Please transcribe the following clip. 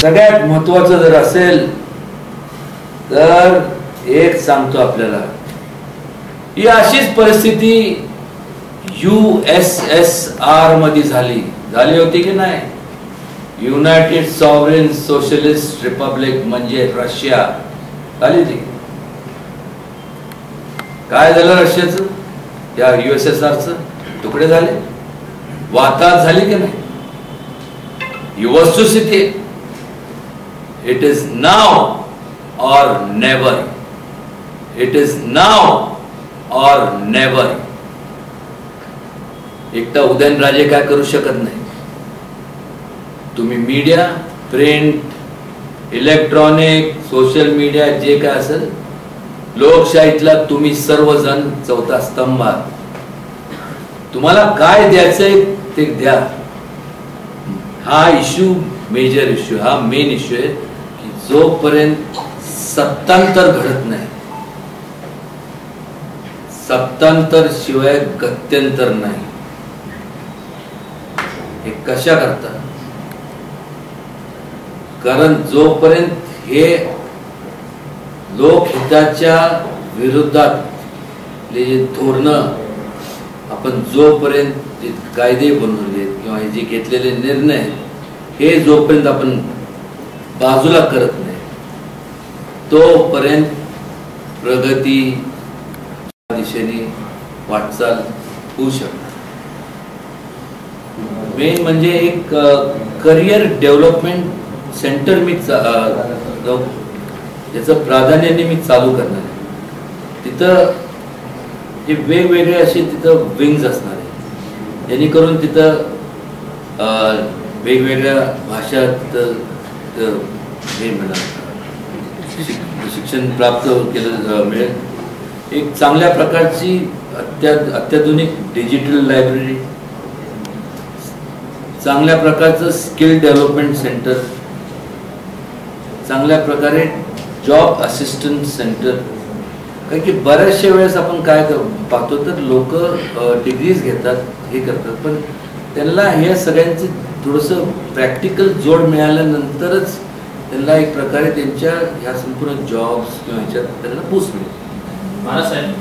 सगळ्यात महत्वाचं जर असेल तर एक सांगतो आपल्याला. ही अशीच परिस्थिती यू एस एस आरमध्ये झाली. झाली होती की नाही? युनायटेड सॉव्हरेन सोशलिस्ट रिपब्लिक म्हणजे रशिया. झाली ती काय झालं रशियाचं? या एस च? तुकडे झाले? वाताहत झाली की नाही? ही वस्तुस्थिती it is now or never it is now or never एकटा उदयनराजे काय करू शकत नाही. तुम्ही media print electronic social media जे काय असेल लोकशाहीतला तुम्ही सर्वजण चौथा स्तंभ आहात. तुम्हाला काय द्यायचंय ते द्या. हा इश्यू मेजर इश्यू हा मेन इश्यू आहे की जोपर्यंत सत्तांतर घडत नाही सप्तांतर शिवाय गत्यंतर नाही. हे कशा करता? कारण जोपर्यंत हे लोकहिताच्या विरोधात जे धोरण आपण जोपर्यंत जे कायदे बनवले किंवा हे जे घेतलेले निर्णय हे जोपर्यंत आपण बाजूला करत नाही तोपर्यंत प्रगती दिशेने वाटचाल होऊ शकणार मेन म्हणजे एक करिअर डेव्हलपमेंट सेंटर मी त्याचं प्राधान्याने मी चालू करणार आहे. तिथं जे वेगवेगळे असे तिथं विंग्ज असणार आहे जेणेकरून तिथं वेगवेगळ्या भाषा तिथं हे मिळणार. शिक्षण प्राप्त केलं मिळेल. एक चांगल्या प्रकारची अत्या अत्याधुनिक डिजिटल लायब्ररी चांगल्या प्रकारचं स्किल डेव्हलपमेंट सेंटर चांगल्या प्रकारे जॉब असिस्टंट सेंटर कारण की बऱ्याचशा वेळेस आपण काय पाहतो तर लोक डिग्रीज घेतात हे करतात पण त्यांना हे सगळ्यांचं थोडंसं प्रॅक्टिकल जोड मिळाल्यानंतरच त्यांना एक प्रकारे त्यांच्या ह्या संपूर्ण जॉब्स किंवा ह्याच्यात त्यांना पूस मिळेल Mara said,